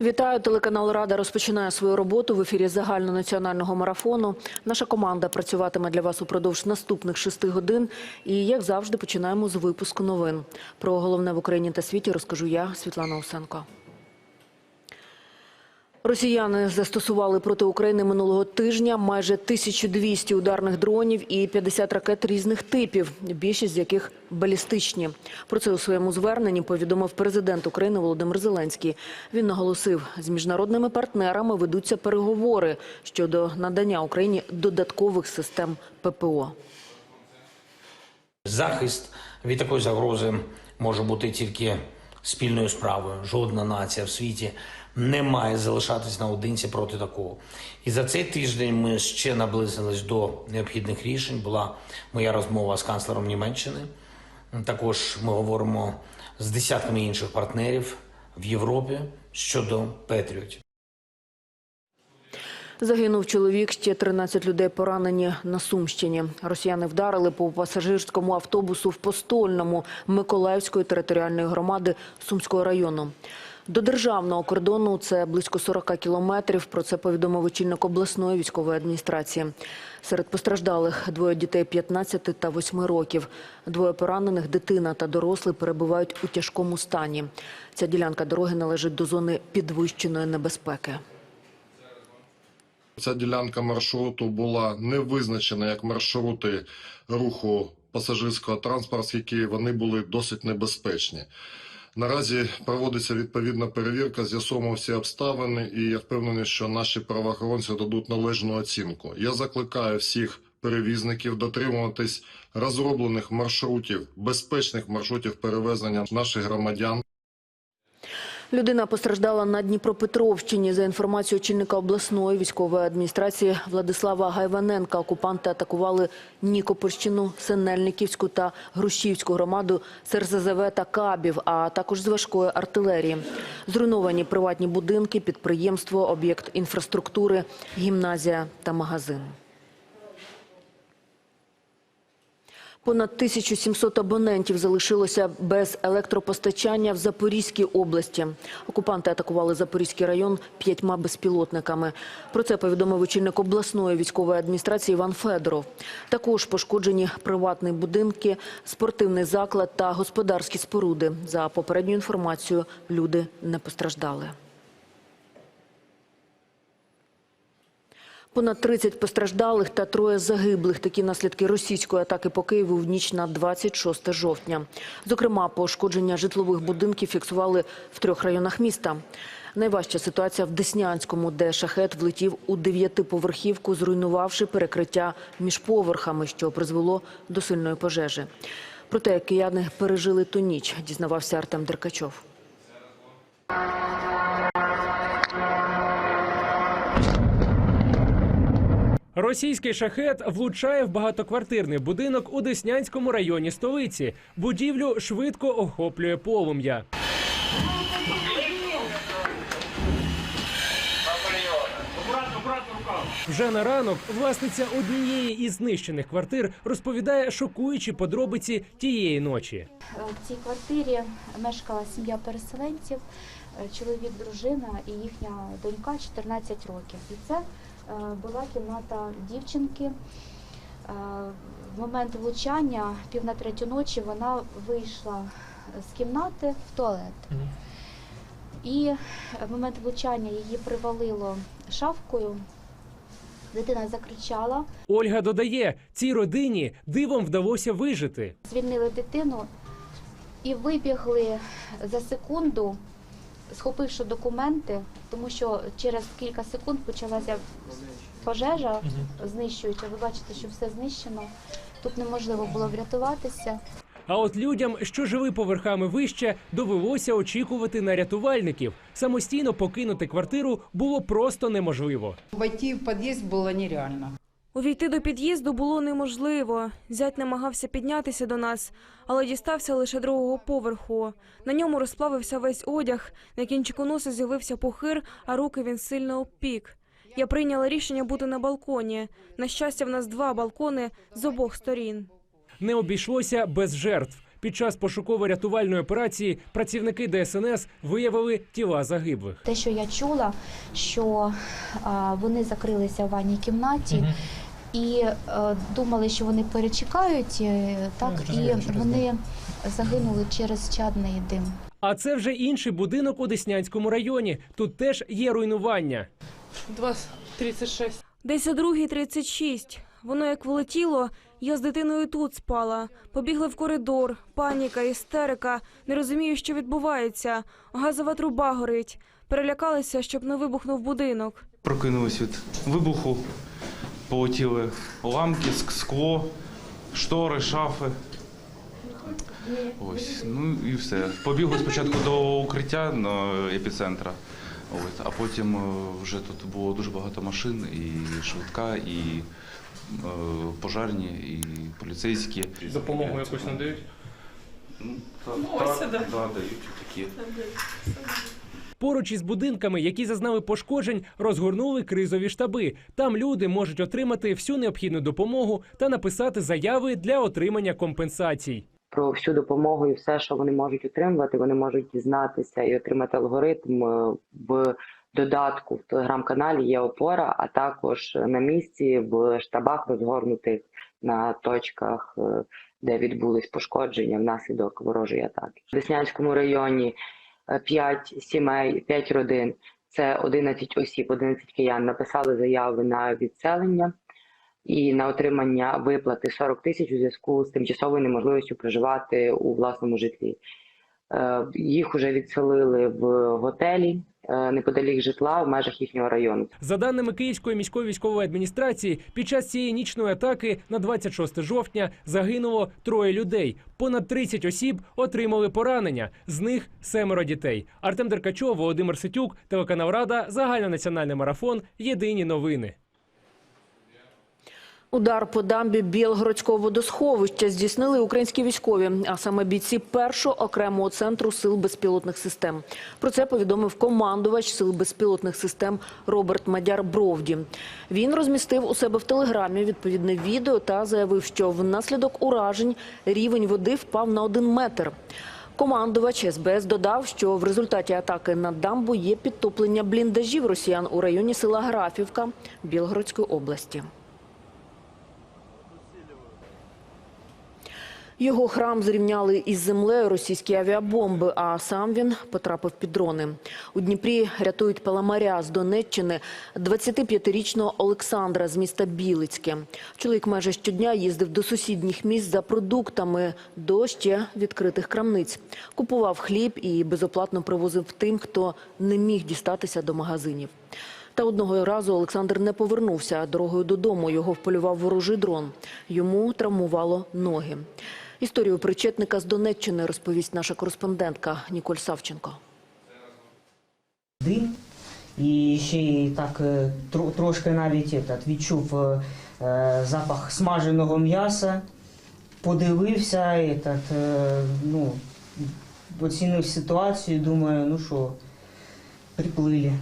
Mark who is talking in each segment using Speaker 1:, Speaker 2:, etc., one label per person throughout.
Speaker 1: Вітаю, телеканал Рада розпочинає свою роботу в ефірі загальнонаціонального марафону. Наша команда працюватиме для вас упродовж наступних шести годин. І, як завжди, починаємо з випуску новин. Про головне в Україні та світі розкажу я, Світлана Усенко. Росіяни застосували проти України минулого тижня майже 1200 ударних дронів і 50 ракет різних типів, більшість з яких балістичні. Про це у своєму зверненні повідомив президент України Володимир Зеленський. Він наголосив, з міжнародними партнерами ведуться переговори щодо надання Україні додаткових систем ППО.
Speaker 2: Захист від такої загрози може бути тільки спільною справою. Жодна нація в світі не має залишатись наодинці проти такого. І за цей тиждень ми ще наблизились до необхідних рішень. Була моя розмова з канцлером Німеччини. Також ми говоримо з десятками інших партнерів в Європі щодо Петріотів.
Speaker 1: Загинув чоловік, ще 13 людей поранені на Сумщині. Росіяни вдарили по пасажирському автобусу в Постольному Миколаївської територіальної громади Сумського району. До державного кордону це близько 40 кілометрів. Про це повідомив очільник обласної військової адміністрації. Серед постраждалих двоє дітей 15 та 8 років. Двоє поранених, дитина та дорослий перебувають у тяжкому стані. Ця ділянка дороги належить до зони підвищеної небезпеки.
Speaker 3: Ця ділянка маршруту була не визначена як маршрути руху пасажирського транспорту, оскільки вони були досить небезпечні. Наразі проводиться відповідна перевірка, з'ясовуємо всі обставини, і я впевнений, що наші правоохоронці дадуть належну оцінку. Я закликаю всіх перевізників дотримуватись розроблених маршрутів, безпечних маршрутів перевезення наших громадян.
Speaker 1: Людина постраждала на Дніпропетровщині. За інформацією очільника обласної військової адміністрації Владислава Гайваненка, окупанти атакували Нікопольщину, Синельниківську та Грушівську громаду СРЗЗВ та Кабів, а також з важкої артилерії. Зруйновані приватні будинки, підприємство, об'єкт інфраструктури, гімназія та магазин. Понад 1700 абонентів залишилося без електропостачання в Запорізькій області. Окупанти атакували Запорізький район п'ятьма безпілотниками. Про це повідомив очільник обласної військової адміністрації Іван Федоров. Також пошкоджені приватні будинки, спортивний заклад та господарські споруди. За попередньою інформацією, люди не постраждали. Понад 30 постраждалих та троє загиблих. Такі наслідки російської атаки по Києву в ніч на 26 жовтня. Зокрема, пошкодження житлових будинків фіксували в трьох районах міста. Найважча ситуація в Деснянському, де шахет влетів у дев'ятиповерхівку, зруйнувавши перекриття між поверхами, що призвело до сильної пожежі. Про те, як кияни пережили ту ніч, дізнавався Артем Деркачов.
Speaker 4: Російський шахет влучає в багатоквартирний будинок у Деснянському районі столиці. Будівлю швидко охоплює полум'я. Вже на ранок власниця однієї із знищених квартир розповідає шокуючі подробиці тієї ночі.
Speaker 5: В цій квартирі мешкала сім'я переселенців, е, чоловік, дружина і їхня донька 14 років. І це була кімната дівчинки. Е, В момент влучання, пів на третю ночі, вона вийшла з кімнати в туалет. І в момент влучання її привалило шавкою. Дитина закричала,
Speaker 4: Ольга додає, цій родині дивом вдалося вижити.
Speaker 5: звільнили дитину і вибігли за секунду, схопивши документи, тому що через кілька секунд почалася пожежа знищуюча. Ви бачите, що все знищено. Тут неможливо було врятуватися.
Speaker 4: А от людям, що жили поверхами вище, довелося очікувати на рятувальників. Самостійно покинути квартиру було просто неможливо.
Speaker 6: Войти в подъезд было нереально.
Speaker 7: Увійти до під'їзду було неможливо. Зять намагався піднятися до нас, але дістався лише другого поверху. На ньому розплавився весь одяг. На кінчику носа з'явився пухир, а руки він сильно обпік. Я прийняла рішення бути на балконі. На щастя, в нас два балкони з обох сторін.
Speaker 4: Не обійшлося без жертв. Під час пошуково-рятувальної операції працівники ДСНС виявили тіла загиблих.
Speaker 5: Те, що я чула, що а, вони закрилися в ванній кімнаті. І е, думали, що вони перечекають, е, так і вони загинули через чадний дим.
Speaker 4: А це вже інший будинок у Деснянському районі. Тут теж є руйнування.
Speaker 8: 2.36.
Speaker 7: Десь о 2.36. Воно як влетіло, я з дитиною тут спала. Побігли в коридор, паніка, істерика. Не розумію, що відбувається. Газова труба горить. Перелякалися, щоб не вибухнув будинок.
Speaker 9: Прокинулись від вибуху, полетіли ламки, скло, штори, шафи. Ось, ну і все. Побігли спочатку до укриття на епіцентра, от, а потім е, вже тут було дуже багато машин, і швидка, і е, пожарні, і поліцейські.
Speaker 8: Допомогу якусь надають?
Speaker 9: Ну, так,
Speaker 8: Ну, ось
Speaker 9: так,
Speaker 8: сюди.
Speaker 9: да, дають такі.
Speaker 4: Поруч із будинками, які зазнали пошкоджень, розгорнули кризові штаби. Там люди можуть отримати всю необхідну допомогу та написати заяви для отримання компенсацій.
Speaker 10: про всю допомогу і все, що вони можуть отримувати, вони можуть дізнатися і отримати алгоритм е, в додатку в телеграм-каналі. Є опора, а також на місці в штабах розгорнутих на точках, е, де відбулись пошкодження внаслідок ворожої атаки. В Деснянському районі 5 сімей, 5 родин. Це 11 осіб, 11 киян написали заяви на відселення і на отримання виплати 40 тисяч у зв'язку з тимчасовою неможливістю проживати у власному житлі. Е, Їх вже відселили в готелі неподалік житла в межах їхнього району.
Speaker 4: За даними Київської міської військової адміністрації, під час цієї нічної атаки на 26 жовтня загинуло троє людей. Понад 30 осіб отримали поранення. З них семеро дітей. Артем Деркачов, Володимир Ситюк, телеканал Рада, загальнонаціональний марафон. Єдині новини.
Speaker 1: Удар по дамбі Білгородського водосховища здійснили українські військові, а саме бійці першого окремого центру сил безпілотних систем. Про це повідомив командувач сил безпілотних систем Роберт Мадяр Бровді. Він розмістив у себе в телеграмі відповідне відео та заявив, що внаслідок уражень рівень води впав на один метр. Командувач СБС додав, що в результаті атаки на дамбу є підтоплення бліндажів росіян у районі села Графівка Білгородської області. Його храм зрівняли із землею російські авіабомби, а сам він потрапив під дрони. У Дніпрі рятують паламаря з Донеччини 25-річного Олександра з міста Білицьке. Чоловік майже щодня їздив до сусідніх міст за продуктами до ще відкритих крамниць. Купував хліб і безоплатно привозив тим, хто не міг дістатися до магазинів. Та одного разу Олександр не повернувся дорогою додому. Його вполював ворожий дрон. Йому травмувало ноги. Історію причетника з Донеччини розповість наша кореспондентка Ніколь Савченко.
Speaker 11: дим. І ще й так е, трошки навіть відчув е, е, запах смаженого м'яса, подивився, этот, е, ну, оцінив ситуацію, думаю, ну що, приплили.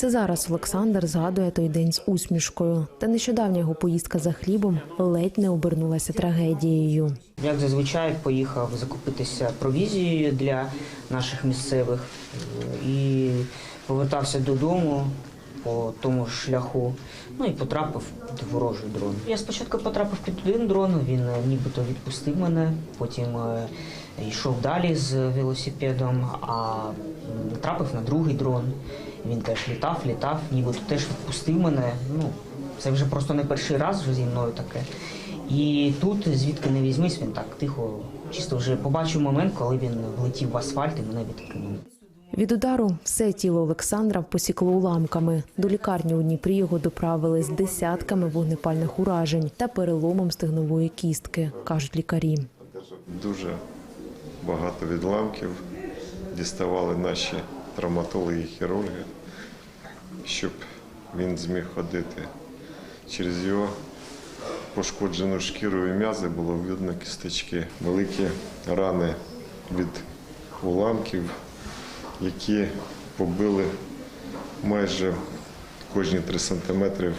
Speaker 12: Це зараз Олександр згадує той день з усмішкою. Та нещодавня його поїздка за хлібом ледь не обернулася трагедією.
Speaker 11: Як зазвичай поїхав закупитися провізією для наших місцевих і повертався додому по тому ж шляху. Ну і потрапив під ворожий дрон. Я спочатку потрапив під один дрон, він е, нібито відпустив мене, потім е, йшов далі з велосипедом, а натрапив на другий дрон. Він теж літав, літав, нібито теж відпустив мене. Ну, це вже просто не перший раз вже зі мною таке. І тут, звідки не візьмись, він так тихо, чисто вже побачив момент, коли він влетів в асфальт і мене відкинув.
Speaker 12: Від удару все тіло Олександра посікло уламками. До лікарні у Дніпрі його доправили з десятками вогнепальних уражень та переломом стегнової кістки, кажуть лікарі.
Speaker 13: Дуже багато відламків діставали наші травматологи хірурги, щоб він зміг ходити. Через його пошкоджену шкіру і м'язи було видно кісточки, великі рани від уламків, які побили майже кожні 3 сантиметри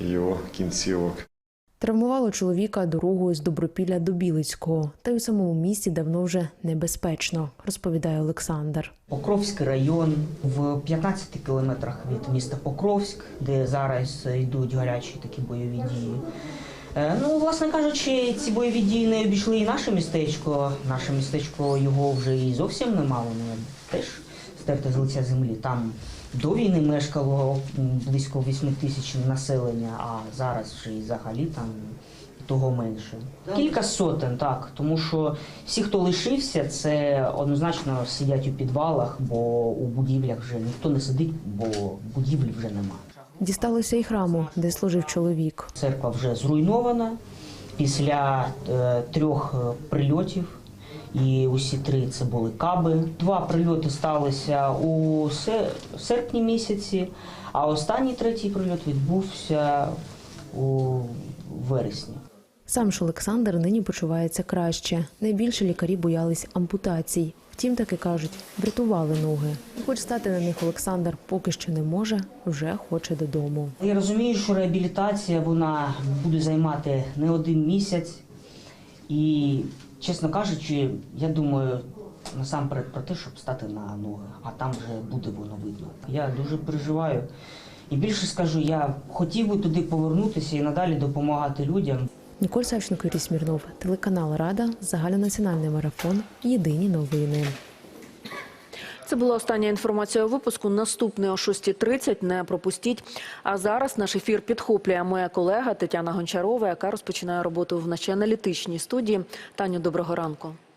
Speaker 13: його кінцівок.
Speaker 12: Травмувало чоловіка дорогою з Добропілля до Білицького, та й у самому місті давно вже небезпечно, розповідає Олександр.
Speaker 11: Покровський район в 15 кілометрах від міста Покровськ, де зараз йдуть гарячі такі бойові дії. Е, Ну, власне кажучи, ці бойові дії не обійшли і наше містечко. Наше містечко його вже і зовсім нема, воно теж стерте з лиця землі. Там до війни мешкало близько 8 тисяч населення, а зараз вже і взагалі там того менше. Кілька сотень, так, тому що всі, хто лишився, це однозначно сидять у підвалах, бо у будівлях вже ніхто не сидить, бо будівлі вже нема.
Speaker 12: Дісталося й храму, де служив чоловік.
Speaker 11: Церква вже зруйнована після е, трьох е, прильотів. І усі три це були каби. Два прильоти сталися у серпні місяці, а останній третій прильот відбувся у вересні.
Speaker 12: Сам ж Олександр нині почувається краще. Найбільше лікарі боялись ампутацій. Втім, таки кажуть, врятували ноги. Хоч стати на них Олександр поки що не може, вже хоче додому.
Speaker 11: Я розумію, що реабілітація вона буде займати не один місяць. І, чесно кажучи, я думаю насамперед про те, щоб стати на ноги, а там вже буде воно видно. Я дуже переживаю. І більше скажу, я хотів би туди повернутися і надалі допомагати людям.
Speaker 12: Ніколь Савченко, Юрій Смірнов, телеканал Рада, загальнонаціональний марафон. Єдині новини.
Speaker 1: Це була остання інформація у випуску. Наступний о 6.30. Не пропустіть. А зараз наш ефір підхоплює моя колега Тетяна Гончарова, яка розпочинає роботу в нашій аналітичній студії. Таню, доброго ранку.